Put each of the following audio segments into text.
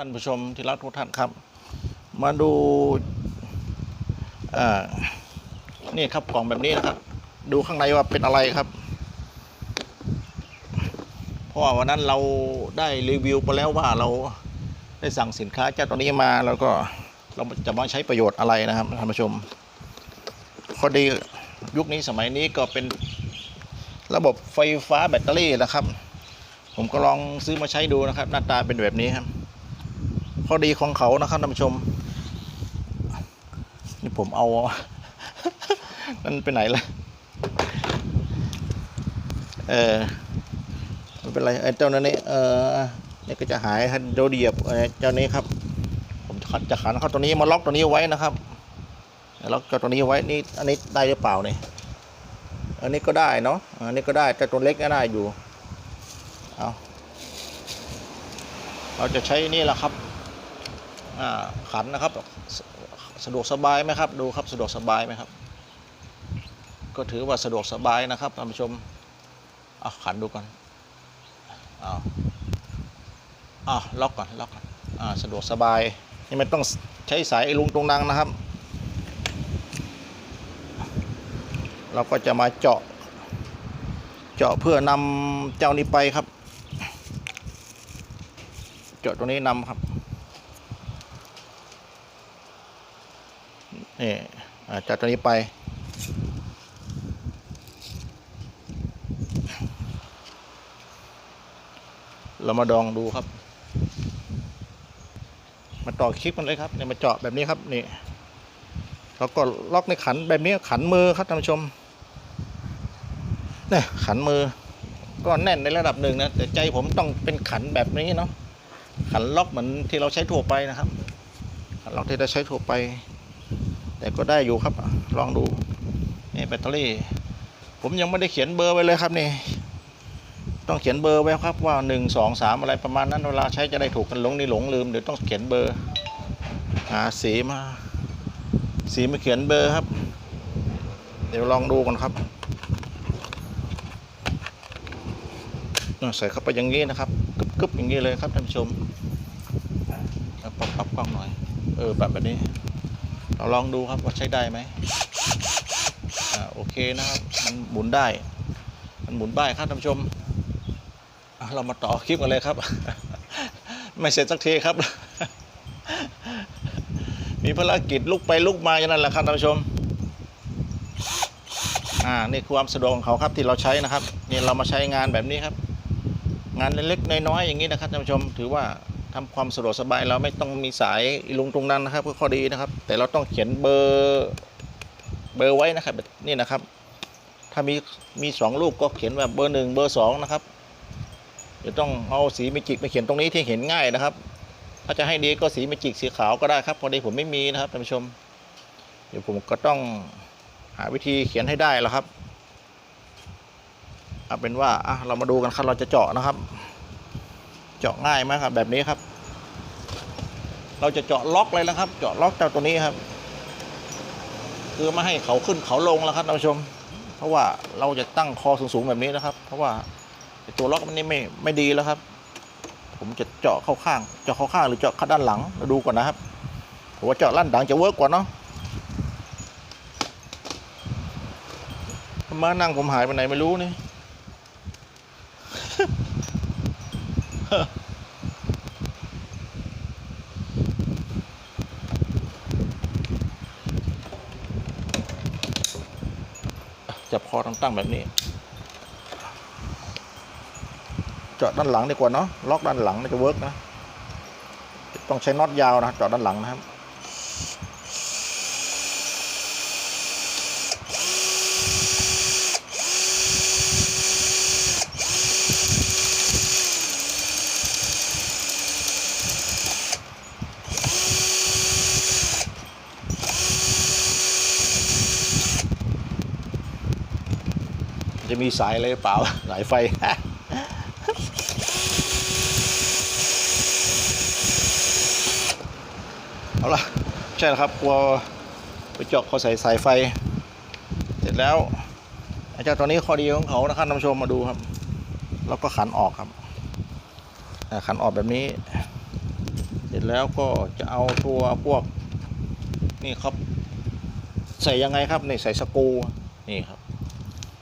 ท่านผู้ชมที่รักทุกท่านครับ มาดูนี่ครับกล่องแบบนี้นะครับ ดูข้างในว่าเป็นอะไรครับ เพราะว่าวันนั้นเราได้รีวิวไปแล้วว่าเราได้สั่งสินค้าเจ้าตัวนี้มาแล้วก็เราจะมาใช้ประโยชน์อะไรนะครับท่านผู้ชมพอดียุคนี้สมัยนี้ก็เป็นระบบไฟฟ้าแบตเตอรี่นะครับ ผมก็ลองซื้อมาใช้ดูนะครับ หน้าตาเป็นแบบนี้ครับ ข้อดีของเขานะครับท่านผู้ชม นี่ผมเอา มันไปไหนล่ะ เออไม่เป็นไรไอ้เจ้านั้นนี่เออนี่ก็จะหายให้โดเดียบไอเจ้านี้ครับ ผมจะขันเข้าตัวนี้มาล็อกตัวนี้ไว้นะครับล็อกเจ้าตัวนี้ไว้นี่อันนี้ได้หรือเปล่าเนี่ยอันนี้ก็ได้เนาะอันนี้ก็ได้แต่ตัวเล็กก็ได้อยู่เอาเราจะใช้นี่แหละครับ ขันนะครับ สะดวกสบายไหมครับดูครับสะดวกสบายไหมครับ ก็ถือว่าสะดวกสบายนะครับท่านผู้ชมเอาขันดูก่อนเอาอ่าล็อกก่อนล็อกก่อนอ่าสะดวกสบายนี่ไม่ต้องใช้สายไอ้ลุงตรงนังนะครับ เราก็จะมาเจาะ เจาะเพื่อนำเจ้านี้ไปครับ เจาะตัวนี้นำครับ นี่จากตัวนี้ไป เรามาดองดูครับ มาต่อคลิปกันเลยครับเนี่ยมาเจาะแบบนี้ครับนี่แล้วก็ล็อกในขันแบบนี้ขันมือครับท่านผู้ชมเนี่ยขันมือ ก็แน่นในระดับหนึ่งนะแต่ใจผมต้องเป็นขันแบบนี้เนาะขันล็อกเหมือนที่เราใช้ทั่วไปนะครับขันล็อกที่เราใช้ทั่วไป แต่ก็ได้อยู่ครับ ลองดู นี่แบตเตอรี่ ผมยังไม่ได้เขียนเบอร์ไว้เลยครับนี่ ต้องเขียนเบอร์ไว้ครับว่าหนึ่งสองสามอะไรประมาณนั้นเวลาใช้จะได้ถูกกันหลงนี่หลงลืมเดี๋ยวต้องเขียนเบอร์หาสีมา สีมาเขียนเบอร์ครับ เดี๋ยวลองดูกันครับใส่เข้าไปอย่างนี้นะครับกึบๆอย่างนี้เลยครับท่านผู้ชมปรับปรับกล้องหน่อย เออแบบแบบนี้ เราลองดูครับว่าใช้ได้ไหมอ่าโอเคนะครับมันหมุนได้ มันหมุนได้ครับท่านผู้ชมเรามาต่อคลิปกันเลยครับ ไม่เสร็จสักทีครับ มีภารกิจลุกไปลุกมาอย่างนั้นแหละครับท่านผู้ชมอ่านี่คือความสะดวกของเขาครับที่เราใช้นะครับนี่เรามาใช้งานแบบนี้ครับ งานเล็กๆน้อยๆอย่างนี้นะครับท่านผู้ชมถือว่า ทำความสะดวกสบายเราไม่ต้องมีสายลุงตรงนั้นนะครับเพื่อข้อดีนะครับ แต่เราต้องเขียนเบอร์เบอร์ไว้นะครับนี่นะครับ ถ้ามีมีสองลูกก็เขียนแบบเบอร์หนึ่งเบอร์สองนะครับเดี๋ยวต้องเอาสีเมจิกมาเขียนตรงนี้ที่เห็นง่ายนะครับ ถ้าจะให้ดีก็สีเมจิกสีขาวก็ได้ครับพอดีผมไม่มีนะครับท่านผู้ชม เดี๋ยวผมก็ต้องหาวิธีเขียนให้ได้แล้วครับเอาเป็นว่าอะเรามาดูกันครับเราจะเจาะนะครับ เจาะง่ายไหมครับ แบบนี้ครับ เราจะเจาะล็อกเลยนะครับ เจาะล็อกเจ้าตัวนี้ครับ คือไม่ให้เขาขึ้นเขาลงแล้วครับท่านผู้ชม เพราะว่าเราจะตั้งคอสูงๆแบบนี้นะครับ เพราะว่าตัวล็อกมันนี่ไม่ไม่ดีแล้วครับ ผมจะเจาะเข้าข้าง เจาะเข้าข้างหรือเจาะข้าด้านหลังมาดูก่อนนะครับผมว่าเจาะด้านหลังจะเวิร์กกว่าเนาะมานั่งผมหายไปไหนไม่รู้นี่ จับคอตั้งๆแบบนี้ เจาะด้านหลังดีกว่าเนาะล็อกด้านหลังน่าจะเวิร์กนะ ต้องใช้น็อตยาวนะเจาะด้านหลังนะครับ มีสายอะไรเปล่าสายไฟ เอาละใช่แล้วครับกลัวไปเจาะเขาใส่สายไฟ เสร็จแล้วไอ้เจ้าตัวนี้ข้อดีของเขานะครับท่านผู้ชมมาดูครับ แล้วก็ขันออกครับอ่ขันออกแบบนี้ เสร็จแล้วก็จะเอาตัวพวกนี่ครับ ใส่ยังไงครับนี่ใส่สกูนี่ครับ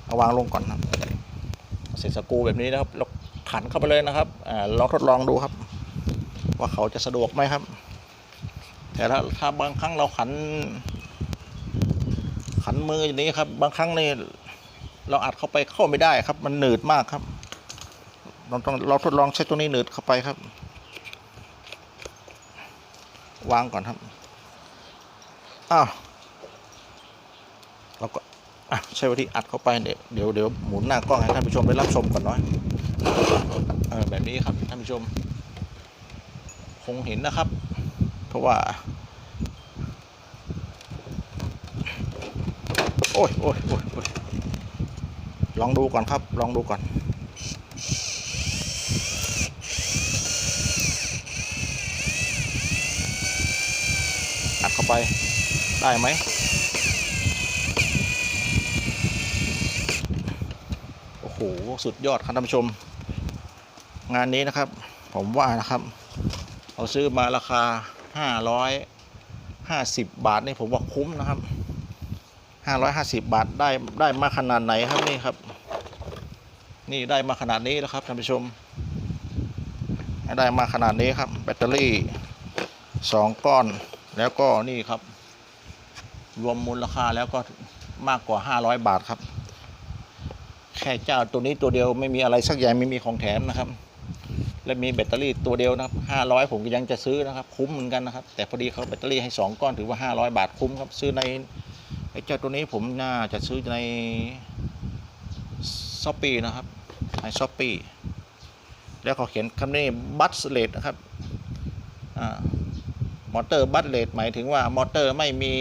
เอาวางลงก่อนครับใส่สกูแบบนี้นะครับแล้วขันเข้าไปเลยนะครับอ่าลองทดลองดูครับ ว่าเขาจะสะดวกไหมครับ แต่ถ้าถ้าบางครั้งเราขัน ขันมืออย่างนี้ครับ บางครั้งนี่เราอัดเข้าไปเข้าไม่ได้ครับ มันหนืดมากครับเราต้องเราทดลองใช้ตัวนี้หนืดเข้าไปครับ วางก่อนครับอ้าว อะใช้วิธีอัดเข้าไปเดี๋ยวเดี๋ยวเดี๋ยวหมุนหน้ากล้องให้ท่านผู้ชมได้รับชมก่อนน้อยเออแบบนี้ครับท่านผู้ชม คงเห็นนะครับ เพราะว่า โอ้ยโอ้ยโอ้ยโอ้ยลองดูก่อนครับ ลองดูก่อนอัดเข้าไปได้ไหม โหสุดยอดครับท่านผู้ชม งานนี้นะครับ ผมว่านะครับเราซื้อมาราคา 550 บาทนี่ผมว่าคุ้มนะครับ 550 บาทได้ได้มาขนาดไหนครับนี่ครับ นี่ได้มาขนาดนี้แล้วครับท่านผู้ชม ได้มาขนาดนี้ครับ แบตเตอรี่ 2 ก้อนแล้วก็นี่ครับ รวมมูลค่าแล้วก็มากกว่า 500 บาทครับ ค่เจ้าตัวนี้ตัวเดียวไม่มีอะไรสักอย่างไม่มีของแถมนะครับ และมีแบตเตอรี่ตัวเดียวนะครับ500ผมก็ยังจะซื้อนะครับคุ้มเหมือนกันนะครับ แต่พอดีเขาแบตเตอรี่ให้2ก้อนถือว่า500บาทคุ้มครับซื้อในไอ้เจ้าตัวนี้ผมน่าจะซื้อในช้อปปีนะครับในช้อปปีแล้วเขาเขียนคำนี้บัตเลตนะครับอมอเตอร์บัตเลตหมายถึงว่ามอเตอร์ไม่มี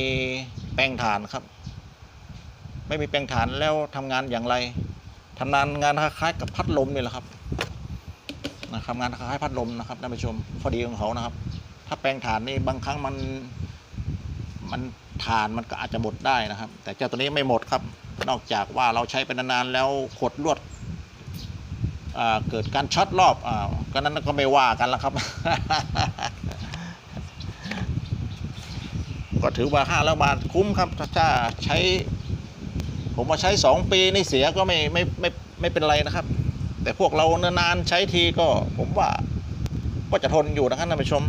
แปลงฐานครับ ไม่มีแปลงฐานแล้วทำงานอย่างไร ทำงานงานคล้ายๆกับพัดลมนี่แหละครับนะครับงานคล้ายๆพัดลมนะครับท่านผู้ชมข้อดีของเขานะครับ ถ้าแปลงฐานนี่บางครั้งมันมันฐานมันก็อาจจะหมดได้นะครับ แต่เจ้าตัวนี้ไม่หมดครับ นอกจากว่าเราใช้ไปนานๆแล้วขดลวดอ่าเกิดการช็อตรอบอ่าก็นั้นก็ไม่ว่ากันแล้วครับ ก็ถือว่าห้าแล้วบาทคุ้มครับ ถ้าถ้าใช้ ผมมาใช้สองปีนี่เสียก็ไม่ไม่ไม่ไม่เป็นไรนะครับ แต่พวกเรานานๆใช้ทีก็ผมว่าก็จะทนอยู่นะครับท่านผู้ชม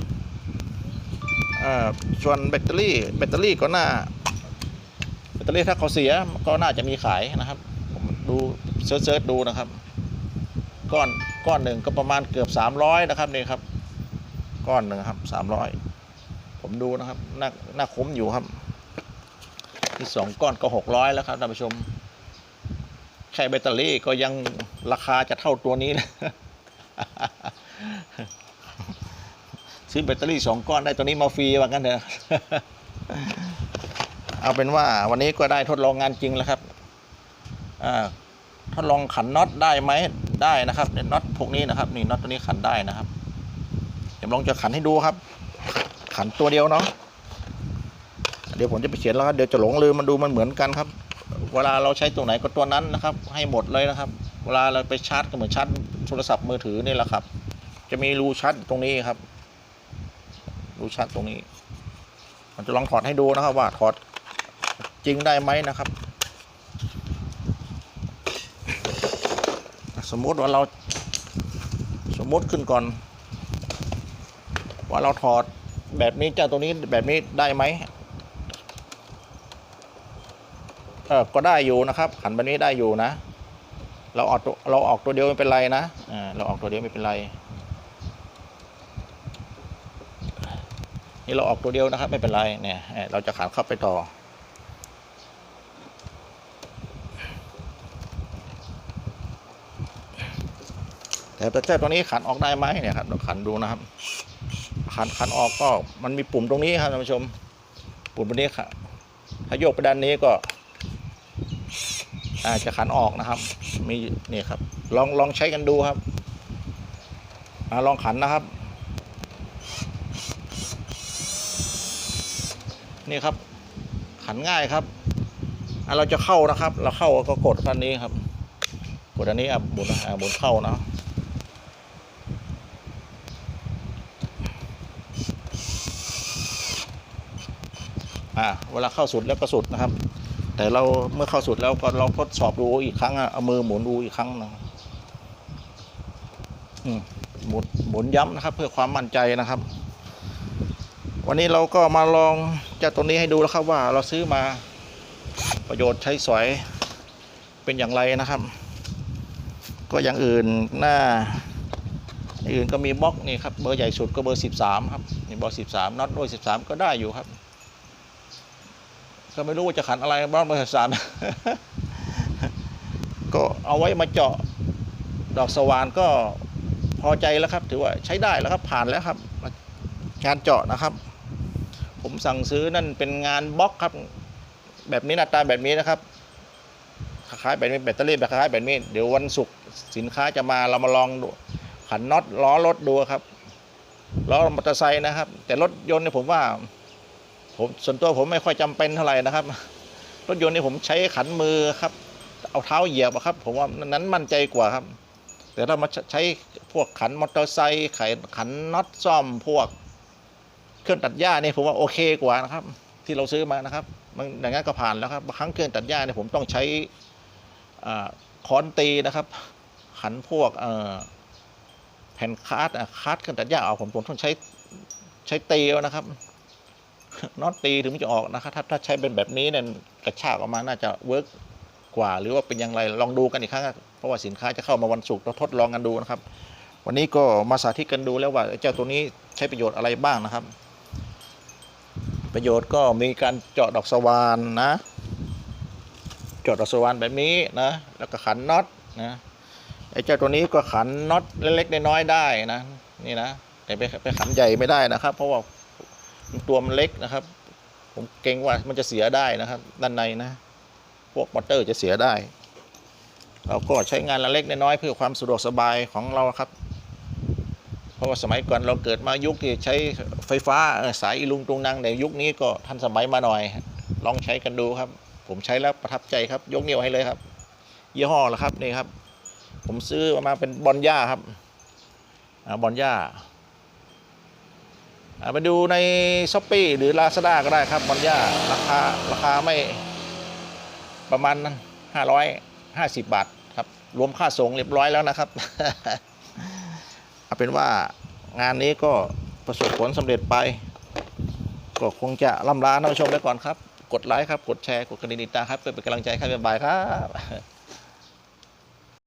ส่วนแบตเตอรี่แบตเตอรี่ก็น่าแบตเตอรี่ถ้าเขาเสียก็น่าจะมีขายนะครับ ผมดูเซิร์ชดูนะครับ ก้อนก้อนหนึ่งก็ประมาณเกือบ 300 นะครับนี่ครับ ก้อนหนึ่งครับ 300 ผมดูนะครับน่าน่าคุ้มอยู่ครับ ที่สองก้อนก็600แล้วครับท่านผู้ชมแค่แบตเตอรี่ก็ยังราคาจะเท่าตัวนี้นะซื้อแบตเตอรี่สองก้อนได้ตัวนี้มาฟรีว่ากันเถอะเอาเป็นว่าวันนี้ก็ได้ทดลองงานจริงแล้วครับอ่าทดลองขันน็อตได้ไหมได้นะครับเนี่ยน็อตพวกนี้นะครับนี่น็อตตัวนี้ขันได้นะครับ เดี๋ยวลองจะขันให้ดูครับ ขันตัวเดียวเนาะ เดี๋ยวผมจะไปเขียนแล้วครับเดี๋ยวจะหลงลืมมันดูมันเหมือนกันครับ เวลาเราใช้ตัวไหนก็ตัวนั้นนะครับ ให้หมดเลยนะครับ เวลาเราไปชาร์จก็เหมือนชาร์จโทรศัพท์มือถือนี่แหละครับ จะมีรูชาร์จตรงนี้ครับ รูชาร์จตรงนี้ผมจะลองถอดให้ดูนะครับ ว่าถอดจริงได้ไหมนะครับ สมมติว่าเราสมมติขึ้นก่อน ว่าเราถอดแบบนี้เจ้าตัวนี้แบบนี้ได้ไหม เออก็ได้อยู่นะครับขันแบบนี้ได้อยู่นะ เราออกตัวเราออกตัวเดียวไม่เป็นไรนะอ่าเราออกตัวเดียวไม่เป็นไร นี่เราออกตัวเดียวนะครับ ไม่เป็นไรเนี่ยเราจะขันเข้าไปต่อแต่แต่เจ้าตัวนี้ขันออกได้ไหมเนี่ยครับเราขันดูนะครับ ขันขันออกก็มันมีปุ่มตรงนี้ครับท่านผู้ชม ปุ่มตรงนี้ครับถ้าโยกไปด้านนี้ก็ จะขันออกนะครับ มีนี่ครับ ลองลองใช้กันดูครับอลองขันนะครับ นี่ครับ ขันง่ายครับเราจะเข้านะครับ เราเข้าก็กดอันนี้ครับ กดอันนี้อะบมุนอะบนเข้านะอ่าเวลาเข้าสุดแล้วก็สุดนะครับ แต่เราเมื่อเข้าสุดแล้วก็เราทดสอบดูอีกครั้งอะเอามือหมุนดูอีกครั้งนะหมุนหมุนย้ำนะครับ เพื่อความมั่นใจนะครับ วันนี้เราก็มาลองจ้าตัวนี้ให้ดูแล้วครับว่าเราซื้อมาประโยชน์ใช้สอยเป็นอย่างไรนะครับ ก็อย่างอื่นหน้าอื่นก็มีบล็อกนี่ครับเบอร์ใหญ่สุดก็เบอร์ 13 ครับนี่เบอร์ 13น็อตด้วย 13 ก็ได้อยู่ครับ ก็ไม่รู้ว่าจะขันอะไรบล็อกเบอร์13ก็เอาไว้มาเจาะดอกสว่านก็พอใจแล้วครับ ถือว่าใช้ได้แล้วครับผ่านแล้วครับงานเจาะนะครับ ผมสั่งซื้อนั่นเป็นงานบล็อกครับ แบบนี้หน้าตาแบบนี้นะครับคล้ายแบบนี้แบตเตอรี่แบบคล้ายแบบนี้เดี๋ยววันศุกร์สินค้าจะมาเรามาลองดูขันน็อตล้อรถดูครับล้อมอเตอร์ไซค์นะครับ แต่รถยนต์เนี่ยผมว่า ผมส่วนตัวผมไม่ค่อยจำเป็นเท่าไหร่นะครับ รถยนต์นี่ผมใช้ขันมือครับ เอาเท้าเหยียบครับ ผมว่านั้นมั่นใจกว่าครับ แต่ถ้ามาใช้พวกขันมอเตอร์ไซค์ไขขันน็อตซ่อมพวก เครื่องตัดหญ้านี่ผมว่าโอเคกว่านะครับ ที่เราซื้อมานะครับมันอย่างนั้นก็ผ่านแล้วครับบางครั้งเครื่องตัดหญ้าเนี่ยผมต้องใช้ค้อนตีนะครับขันพวกแผ่นคาร์ดคาร์ดเครื่องตัดหญ้าเอาผมผมต้องใช้ใช้ตีเอานะครับ น็อตตีถึงมันจะออกนะครับถ้าถ้าใช้เป็นแบบนี้เนี่ยกระชากออกมาน่าจะเวิร์กกว่า หรือว่าเป็นอย่างไรลองดูกันอีกครั้งเพราะว่าสินค้าจะเข้ามาวันศุกร์เราทดลองกันดูนะครับ วันนี้ก็มาสาธิตกันดูแล้วว่าเจ้าตัวนี้ใช้ประโยชน์อะไรบ้างนะครับ ประโยชน์ก็มีการเจาะดอกสว่านนะเจาะดอกสว่านแบบนี้นะแล้วก็ขันน็อตนะไอ้เจ้าตัวนี้ก็ขันน็อตเล็กๆน้อยๆได้นะนี่นะแต่ไปไปขันใหญ่ไม่ได้นะครับ เพราะว่า ตัวมันเล็กนะครับ ผมเกรงว่ามันจะเสียได้นะครับ ด้านในนะ พวกมอเตอร์จะเสียได้ เราก็ใช้งานละเล็กน้อยเพื่อความสะดวกสบายของเราครับ เพราะว่าสมัยก่อนเราเกิดมายุคที่ใช้ไฟฟ้าสายอีลุงตุงนางแต่ยุคนี้ก็ทันสมัยมาหน่อย ลองใช้กันดูครับ ผมใช้แล้วประทับใจครับ ยกนิ้วให้เลยครับ ยี่ห้อละครับนี่ครับ ผมซื้อมาเป็นบอลย่าครับอ่าบอลย่า ไปดูในช้อปปีหรือ Lazada ก็ได้ครับบอลย่าราคาราคาไม่ประมาณ 550 บาทครับ รวมค่าส่งเรียบร้อยแล้วนะครับ เอาเป็นว่างานนี้ก็ประสบผลสำเร็จไป ก็คงจะล่ำลาท่านผู้ชมไปก่อนครับ กดไลค์ครับ กดแชร์ กดกระดิ่งติดตามครับเพื่อเป็นกำลังใจครับบ๊ายบายครับ